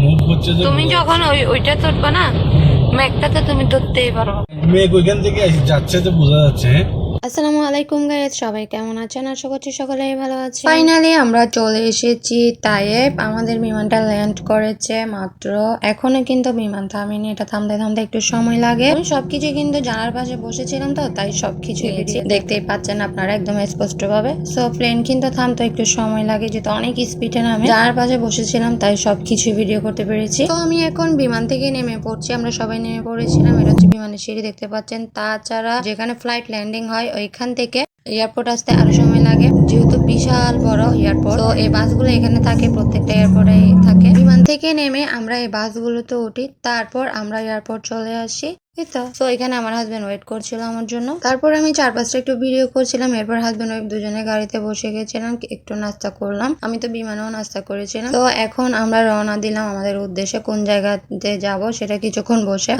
মুখ হচ্ছে যে তুমি যখন ওই ওইটা তুলবা না মেঘটাতে তুমি ধরতেই পারো। মেঘ ওইখান থেকে যাচ্ছে তো বোঝা যাচ্ছে। আসসালামু আলাইকুম গাইজ সবাই কেমন আছেন? আশা করছি সকলেই ভালো আছে ফাইনালি আমরা চলে এসেছি তাইয়েব আমাদের বিমানটা ল্যান্ড করেছে মাত্র। এখনও কিন্তু বিমান থামেনি এটা থামতে থামতে একটু সময় লাগে। আমি সবকিছু কিন্তু জানার পাশে বসেছিলাম তো তাই সবকিছু দেখতেই পাচ্ছেন আপনারা একদম স্পষ্ট ভাবে সো প্লেন কিন্তু থামতে একটু সময় লাগে যেহেতু অনেক স্পিডে নামে। জানার পাশে বসেছিলাম তাই সবকিছু ভিডিও করতে পেরেছি। তো আমি এখন বিমান থেকে নেমে পড়ছি আমরা সবাই নেমে পড়েছিলাম। এটা হচ্ছে বিমানের সিঁড়ি দেখতে পাচ্ছেন। তাছাড়া যেখানে ফ্লাইট ল্যান্ডিং হয় ওইখান থেকে এয়ারপোর্ট আসতে আরও সময় লাগে। যেহেতু বিশাল বড় এয়ারপোর্ট তো এই বাসগুলো এখানে থাকে, প্রত্যেকটা এয়ারপোর্টে থাকে। বিমান থেকে নেমে আমরা এই বাসগুলোতে উঠি, তারপর আমরা এয়ারপোর্ট চলে আসি। এই তো। তো এখানে আমার হাজবেন্ড ওয়েট করছিল আমার জন্য। তারপর আমি চার পাঁচটা একটু ভিডিও করছিলাম, এরপর হাজবেন্ড ওয়াইফ দুজনে গাড়িতে বসে গেছিলাম, একটু নাস্তা করলাম। আমি তো বিমানেও নাস্তা করেছিলাম। তো এখন আমরা রওনা দিলাম আমাদের উদ্দেশ্যে কোন জায়গাতে যাব সেটা কিছুক্ষণ বসে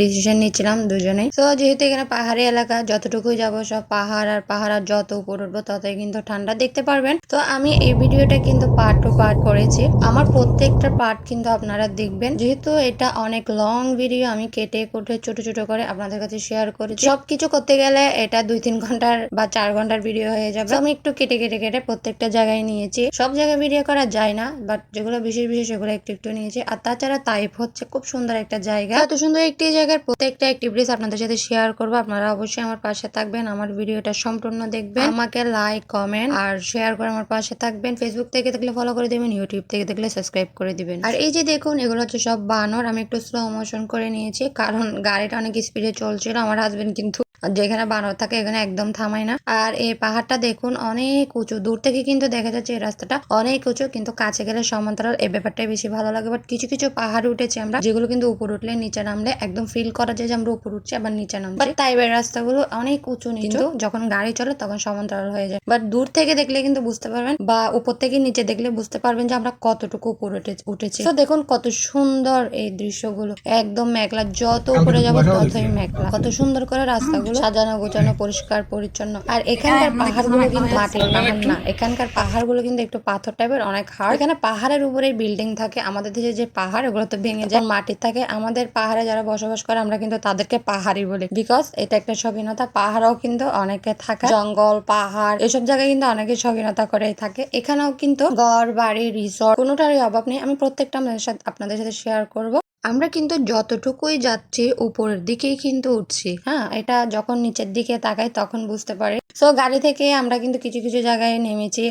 ডিসিশন নিচ্ছিলাম দুজনেই। তো যেহেতু এখানে পাহাড়ি এলাকা, যতটুকুই যাব সব পাহাড় আর পাহাড় আর যত উপর উঠবো ততই কিন্তু ঠান্ডা দেখতে পারবেন। তো আমি এই ভিডিওটা কিন্তু পার্ট টু পার্ট করেছি। আমার প্রত্যেকটা পার্ট কিন্তু আপনারা দেখবেন। যেহেতু এটা অনেক লং ভিডিও আমি কেটে কুটে ছোট ছোট করে আপনাদের কাছে শেয়ার করেছি সবকিছু করতে গেলে এটা দুই তিন ঘণ্টার বা চার ঘণ্টার ভিডিও হয়ে যাবে। আমি একটু কেটে কেটে কেটে প্রত্যেকটা জায়গায় নিয়েছি। সব জায়গায় ভিডিও করা যায় না বাট যেগুলো বিশেষ বিশেষ সেগুলো একটু একটু নিয়েছি। আর তাছাড়া তাইপ হচ্ছে খুব সুন্দর একটা জায়গা। এত সুন্দর একটি জায়গার প্রত্যেকটা অ্যাক্টিভিটিস আপনাদের সাথে শেয়ার করব। আপনারা অবশ্যই আমার পাশে থাকবেন, আমার ভিডিওটা সম্পূর্ণ দেখবেন। আমাকে লাইক কমেন্ট আর শেয়ার করে আমার পাশে থাকবেন। ফেসবুক থেকে দেখলে ফলো করে দিবেন ইউটিউব থেকে দেখলে সাবস্ক্রাইব করে দিবেন। আর এই যে দেখুন, এগুলো হচ্ছে সব বানর। আমি একটু স্লো মোশন করে নিয়েছি, কারণ গাড়িটা অনেক স্পিডে চলছিল আমার হাজবেন্ড কিন্তু যেখানে বানর থাকে এখানে একদম থামায় না। আর এই পাহাড়টা দেখুন অনেক উঁচু। দূর থেকে কিন্তু দেখা যাচ্ছে এই রাস্তাটা অনেক উঁচু কিন্তু কাছে গেলে সমান্তরাল এই ব্যাপারটাই বেশি ভালো লাগে। বাট কিছু কিছু পাহাড় উঠেছি আমরা যেগুলো কিন্তু উপর উঠলে নিচে নামলে একদম ফিল করা যায় যে আমরা উপর উঠছি আবার নিচে নামছি। বাট তাইবের রাস্তাগুলো অনেক উঁচু নিচু। যখন গাড়ি চলে তখন সমান্তরাল হয়ে যায়। বাট দূর থেকে দেখলে কিন্তু বুঝতে পারবেন বা উপর থেকে নিচে দেখলে বুঝতে পারবেন যে আমরা কতটুকু উপর উঠে উঠেছি। তো দেখুন কত সুন্দর এই দৃশ্যগুলো। একদম মেঘলা যত উপরে যাব ততই মেঘলা। কত সুন্দর করে রাস্তাগুলো সাজানো গোছানো পরিষ্কার পরিচ্ছন্ন। আর এখানকার পাহাড়গুলো কিন্তু মাটির পাহাড় না। এখানকার পাহাড়গুলো কিন্তু একটু পাথর টাইপের অনেক হার্ড এখানে পাহাড়ের উপরে বিল্ডিং থাকে। আমাদের দেশে যে পাহাড় ওগুলো তো ভেঙে যায় মাটির থাকে। আমাদের পাহাড়ে যারা বসবাস করে আমরা কিন্তু তাদেরকে পাহাড়ি বলি। বিকজ এটা একটা স্বাধীনতা। পাহাড়ও কিন্তু অনেকে থাকে। জঙ্গল পাহাড় এসব জায়গায় কিন্তু অনেকে স্বাধীনতা করেই থাকে। এখানেও কিন্তু ঘর বাড়ি রিসর্ট কোনোটারই অভাব নেই। আমি প্রত্যেকটা আপনাদের সাথে আপনাদের সাথে শেয়ার করব। আমরা কিন্তু যতটুকুই যাচ্ছি, উপরের দিকেই কিন্তু উঠছি। হ্যাঁ এটা যখন নিচের দিকে তাকাই তখন বুঝতে পারে। সো গাড়ি থেকে আমরা কিন্তু কিছু কিছু জায়গায় নেমেছি।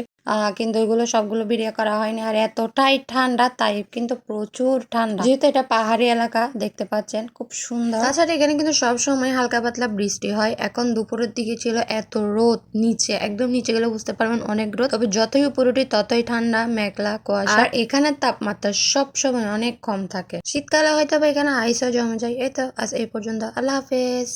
কিন্তু ওইগুলো সবগুলো ভিডিও করা হয়নি। আর এতটাই ঠান্ডা তাই কিন্তু প্রচুর ঠান্ডা। যেহেতু এটা পাহাড়ি এলাকা দেখতে পাচ্ছেন খুব সুন্দর। তাছাড়া এখানে কিন্তু সব সময় হালকা পাতলা বৃষ্টি হয়। এখন দুপুরের দিকে ছিল এত রোদ নিচে একদম নিচে গেলে বুঝতে পারবেন অনেক রোদ। তবে যতই উপরে উঠি ততই ঠান্ডা মেঘলা কুয়াশা। আর এখানের তাপমাত্রা সব সময় অনেক কম থাকে। শীতকালে হয়তো বা এখানে আইসও জমে যায়। এই তো আজ এই পর্যন্ত। আল্লাহ হাফেজ।